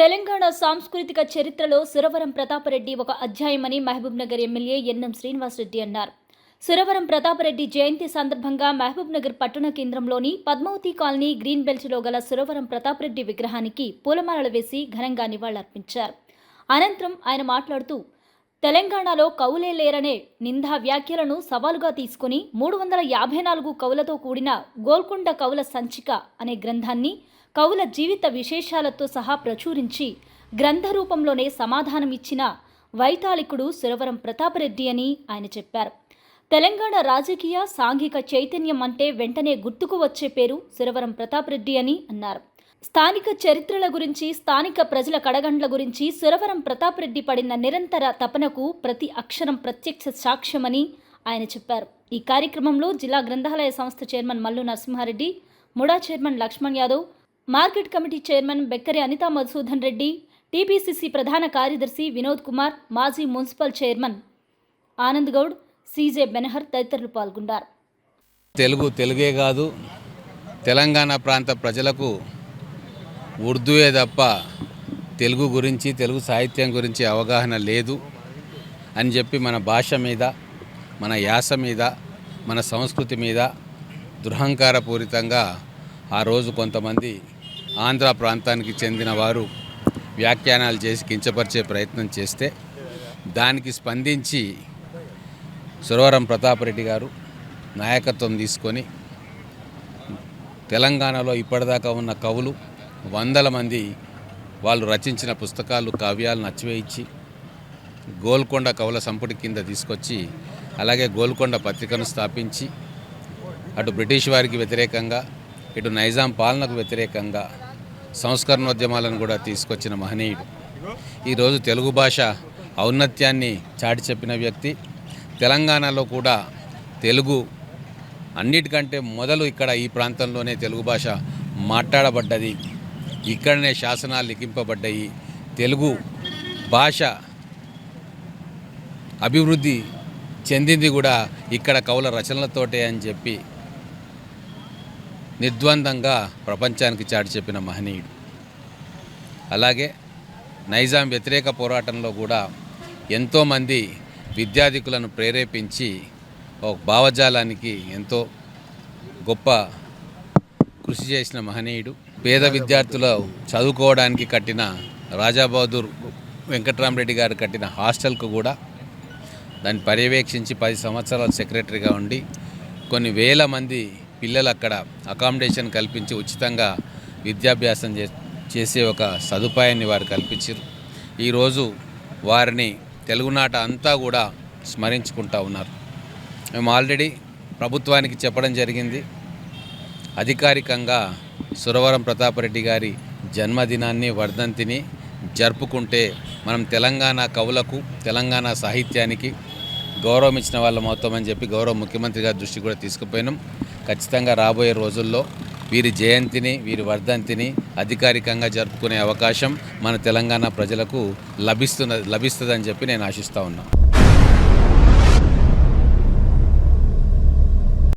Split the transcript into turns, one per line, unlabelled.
తెలంగాణ సాంస్కృతిక చరిత్రలో సురవరం ప్రతాపరెడ్డి ఒక అధ్యాయమని మహబూబ్నగర్ ఎమ్మెల్యే ఎన్ఎం శ్రీనివాసరెడ్డి అన్నారు. సురవరం ప్రతాపరెడ్డి జయంతి సందర్భంగా మహబూబ్నగర్ పట్టణ కేంద్రంలోని పద్మావతి కాలనీ గ్రీన్ బెల్ట్లో గల సురవరం ప్రతాపరెడ్డి విగ్రహానికి పూలమాలలు వేసి ఘనంగా నివాళులర్పించారు. అనంతరం ఆయన మాట్లాడుతూ తెలంగాణలో కవులే లేరనే నిందా వ్యాఖ్యలను సవాలుగా తీసుకుని మూడు వందల యాభై నాలుగు కవులతో కూడిన గోల్కొండ కవుల సంచిక అనే గ్రంథాన్ని కవుల జీవిత విశేషాలతో సహా ప్రచురించి గ్రంథ రూపంలోనే సమాధానం ఇచ్చిన వైతాళికుడు సురవరం ప్రతాపరెడ్డి అని ఆయన చెప్పారు. తెలంగాణ రాజకీయ సాంఘిక చైతన్యం అంటే వెంటనే గుర్తుకు వచ్చే పేరు సురవరం ప్రతాపరెడ్డి అని అన్నారు. స్థానిక చరిత్రల గురించి స్థానిక ప్రజల కడగండ్ల గురించి సురవరం ప్రతాపరెడ్డి పడిన నిరంతర తపనకు ప్రతి అక్షరం ప్రత్యక్ష సాక్ష్యమని ఆయన చెప్పారు. ఈ కార్యక్రమంలో జిల్లా గ్రంథాలయ సంస్థ chairman Mallu Narasimha Reddy MUDA chairman Lakshman Yadav market committee chairman Bekkari Anitha Madhusudan Reddy TPCC ప్రధాన కార్యదర్శి వినోద్ కుమార్ మాజీ municipal chairman Anand Goud CJ Benhur తదితరులు పాల్గొన్నారు
తెలుగు తెలుగే కాదు తెలంగాణ ప్రాంత ప్రజలకు ఉర్దూయే తప్ప తెలుగు గురించి తెలుగు సాహిత్యం గురించి అవగాహన లేదు అని చెప్పి మన భాష మీద మన యాస మీద మన సంస్కృతి మీద దురహంకారపూరితంగా ఆ రోజు కొంతమంది ఆంధ్ర ప్రాంతానికి చెందిన వారు వ్యాఖ్యానాలు చేసి కించపరిచే ప్రయత్నం చేస్తే దానికి స్పందించి సురవరం ప్రతాపరెడ్డి గారు నాయకత్వం తీసుకొని తెలంగాణలో ఇప్పటిదాకా ఉన్న కవులు వందల మంది వాళ్ళు రచించిన పుస్తకాలు కావ్యాలు నచ్చివేయించి గోల్కొండ కవుల సంపుటి కింద తీసుకొచ్చి అలాగే గోల్కొండ పత్రికను స్థాపించి అటు బ్రిటిష్ వారికి వ్యతిరేకంగా ఇటు నైజాం పాలనకు వ్యతిరేకంగా సంస్కరణోద్యమాలను కూడా తీసుకొచ్చిన మహనీయుడు. ఈరోజు తెలుగు భాష ఔన్నత్యాన్ని చాటి చెప్పిన వ్యక్తి. తెలంగాణలో కూడా తెలుగు అన్నిటికంటే మొదలు ఇక్కడ ఈ ప్రాంతంలోనే తెలుగు భాష మాట్లాడబడ్డది. ఇక్కడనే శాసనాలు లిఖింపబడ్డాయి. తెలుగు భాష అభివృద్ధి చెందింది కూడా ఇక్కడ కవుల రచనలతోటే అని చెప్పి నిర్ద్వందంగా ప్రపంచానికి చాటి చెప్పిన మహనీయుడు. అలాగే నైజాం వ్యతిరేక పోరాటంలో కూడా ఎంతోమంది విద్యాధికులను ప్రేరేపించి ఒక భావజాలానికి ఎంతో గొప్ప కృషి చేసిన మహనీయుడు. పేద విద్యార్థులు చదువుకోవడానికి కట్టిన రాజాబహదూర్ వెంకట్రామరెడ్డి గారు కట్టిన హాస్టల్కు కూడా దాన్ని పర్యవేక్షించి పది సంవత్సరాలు సెక్రటరీగా ఉండి కొన్ని వేల మంది పిల్లలు అక్కడ అకామిడేషన్ కల్పించి ఉచితంగా విద్యాభ్యాసం చే చేసే ఒక సదుపాయాన్ని వారు కల్పించారు ఈరోజు వారిని తెలుగునాట అంతా కూడా స్మరించుకుంటా ఉన్నారు. మేము ఆల్రెడీ ప్రభుత్వానికి చెప్పడం జరిగింది. అధికారికంగా సురవరం ప్రతాపరెడ్డి గారి జన్మదినాన్ని వర్ధంతిని జరుపుకుంటే మనం తెలంగాణ కవులకు తెలంగాణ సాహిత్యానికి గౌరవం ఇచ్చిన వాళ్ళం అవుతామని చెప్పి గౌరవ ముఖ్యమంత్రి గారి దృష్టి కూడా తీసుకుపోయినాం. ఖచ్చితంగా రాబోయే రోజుల్లో వీరి జయంతిని వీరి వర్ధంతిని అధికారికంగా జరుపుకునే అవకాశం మన తెలంగాణ ప్రజలకు లభిస్తున్న లభిస్తుందని చెప్పి నేను ఆశిస్తూ ఉన్నాను